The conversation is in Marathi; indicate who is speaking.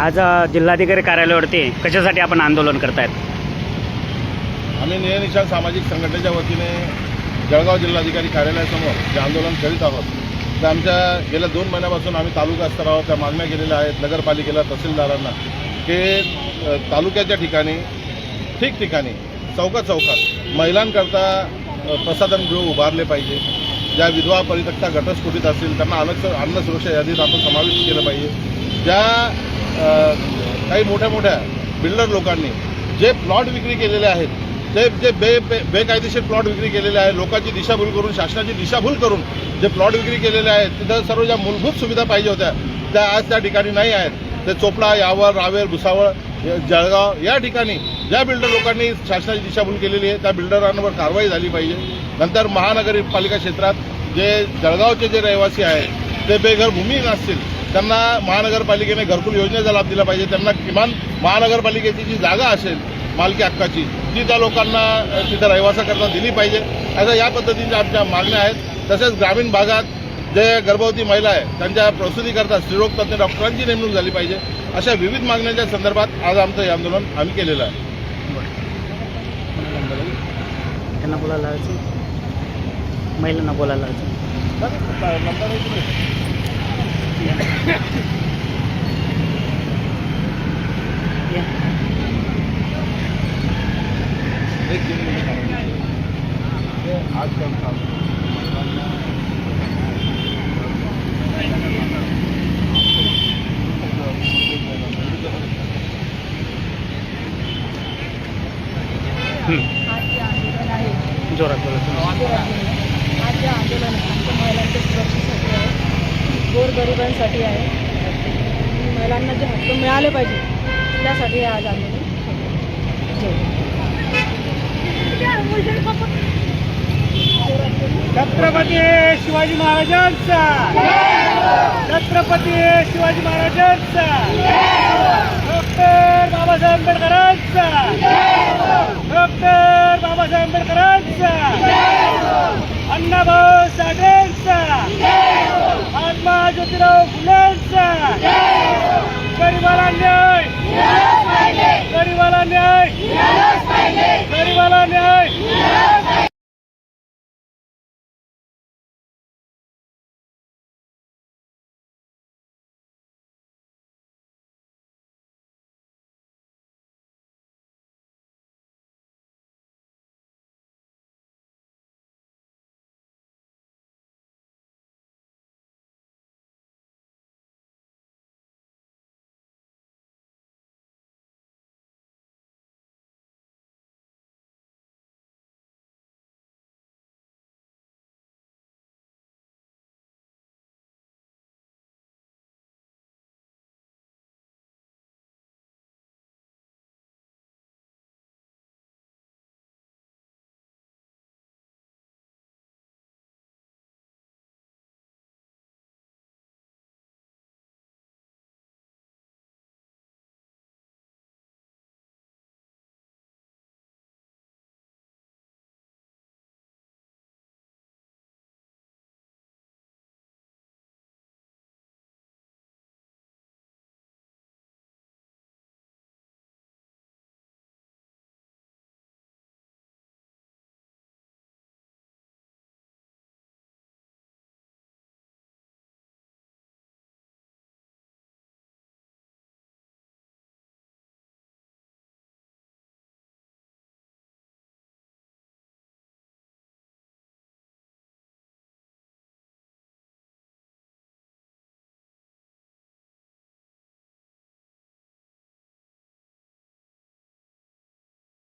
Speaker 1: आज जिल्हाधिकारी कार्यालयावरती कशासाठी आपण आंदोलन करतायत?
Speaker 2: आम्ही नियनिशान सामाजिक संघटनेच्या वतीने जळगाव जिल्हाधिकारी कार्यालयासमोर जे आंदोलन करीत आहोत तर आमच्या गेल्या दोन महिन्यापासून आम्ही तालुका स्तरावर त्या मागण्या केलेल्या आहेत नगरपालिकेला तहसीलदारांना. की तालुक्याच्या ठिकाणी ठिकठिकाणी चौका चौकात महिलांकरता प्रसाधनगृह उभारले पाहिजे. ज्या विधवा परित्यक्ता घटस्फोटीत असतील त्यांना अन्न अन्न सुरक्षा यादीत आपण समाविष्ट केलं पाहिजे. ज्या काही मोठ्या मोठ्या बिल्डर लोकांनी जे प्लॉट विक्री केलेले आहेत ते जे बे बेकायदेशीर प्लॉट विक्री केलेले आहे लोकांची दिशाभूल करून शासनाची दिशाभूल करून जे प्लॉट विक्री केलेले आहेत तिथं सर्व ज्या मूलभूत सुविधा पाहिजे होत्या त्या आज त्या ठिकाणी नाही आहेत. ते चोपडा यावर रावेर भुसावळ जळगाव या ठिकाणी ज्या बिल्डर लोकांनी शासनाची दिशाभूल केलेली आहे त्या बिल्डरांवर कारवाई झाली पाहिजे. नंतर महानगरपालिका क्षेत्रात जे जळगावचे जे रहिवासी आहेत ते बेघर भूमिहीन असतील. त्यांना महानगरपालिकेने घरकुल योजनेचा लाभ दिला पाहिजे. त्यांना किमान महानगरपालिकेची जी जागा असेल मालकी हक्काची ती त्या लोकांना तिथं रहिवासाकरता दिली पाहिजे. अशा या पद्धतीच्या आमच्या मागण्या आहेत. तसेच ग्रामीण भागात जे गर्भवती महिला आहे त्यांच्या प्रसूतीकरता स्त्रीरोग तज्ज्ञ डॉक्टरांची नेमणूक झाली पाहिजे. अशा विविध मागण्यांच्या संदर्भात आज आमचं हे आंदोलन आम्ही केलेलं आहे.
Speaker 1: त्यांना बोलायला लावायचं. महिलांना बोलायला लावायचं.
Speaker 2: नंबर आहे तुम्ही
Speaker 1: या.
Speaker 2: एक दोन मिनिटं थांबा. ते आज काम चालू.
Speaker 1: हं.
Speaker 3: आज जे आंदोलन आहे
Speaker 1: जोरात बोला तुम्ही.
Speaker 3: आज जे आंदोलन आहे आमच्या महिलांच्या सुरक्षेसाठी आहे गोरगरिबांसाठी आहे. महिलांना जे हक्क मिळाले पाहिजे त्यासाठी आज आंदोलन
Speaker 4: छत्रपती शिवाजी महाराजांचा. छत्रपती शिवाजी महाराजांचा. डॉक्टर बाबासाहेब आंबेडकरांचा. डॉक्टर बाबासाहेब आंबेडकरांचा.